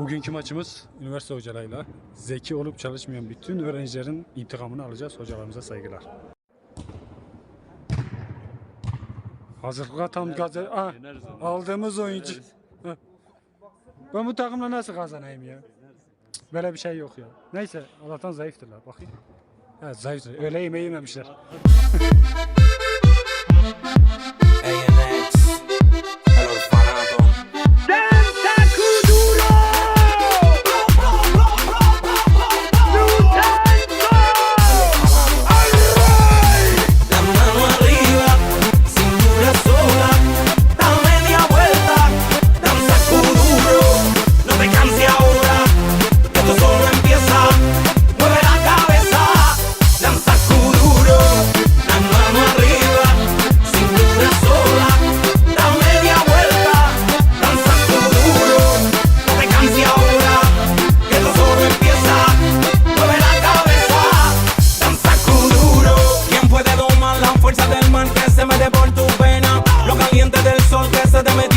Bugünkü maçımız üniversite hocalarıyla. Zeki olup çalışmayan bütün öğrencilerin intikamını alacağız. Hocalarımıza saygılar. Hazırlığa tam gazı... Ah, aldığımız oyuncu. Ben bu takımla nasıl kazanayım ya? Cık, Böyle bir şey yok ya. Neyse Allah'tan zayıftırlar. Bakayım. Ha, zayıf. Öyle yemeği yememişler. que se me dé por tu pena. Lo caliente del sol que se te mete